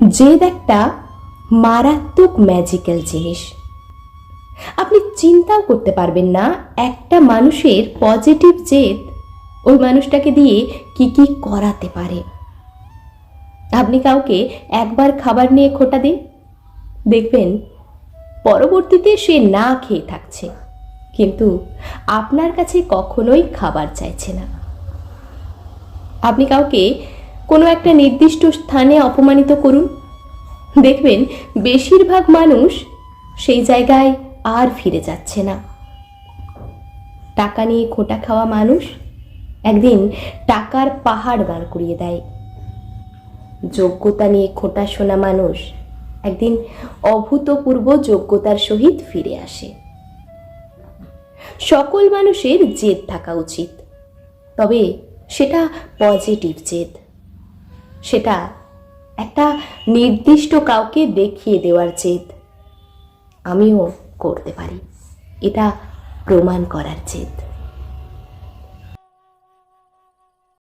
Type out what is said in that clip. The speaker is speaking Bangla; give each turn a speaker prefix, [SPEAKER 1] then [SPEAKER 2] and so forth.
[SPEAKER 1] জেদ একটা মারাত্মক ম্যাজিক্যাল জিনিস। আপনি চিন্তাও করতে পারবেন না, একটা মানুষের পজিটিভ জেদ ওই মানুষটাকে দিয়ে কি কি করাতে পারে। আপনি কাউকে একবার খাবার নিয়ে খোটা দিন, দেখবেন পরবর্তীতে সে না খেয়ে থাকছে, কিন্তু আপনার কাছে কখনোই খাবার চাইছে না। আপনি কাউকে কোনো একটা নির্দিষ্ট স্থানে অপমানিত করুন। দেখবেন বেশিরভাগ মানুষ সেই জায়গায় আর ফিরে যাচ্ছে না। টাকা নিয়ে খোটা খাওয়া মানুষ একদিন টাকার পাহাড় দাঁড় করিয়ে দেয়। যোগ্যতা নিয়ে খোটা শোনা মানুষ একদিন অভূতপূর্ব যোগ্যতার সহিত ফিরে আসে। সকল মানুষের জেদ থাকা উচিত, তবে সেটা পজিটিভ জেদ। সেটা একটা নির্দিষ্ট কাউকে দেখিয়ে দেওয়ার জেদ। আমিও করতে পারি। এটা প্রমাণ করার জেদ।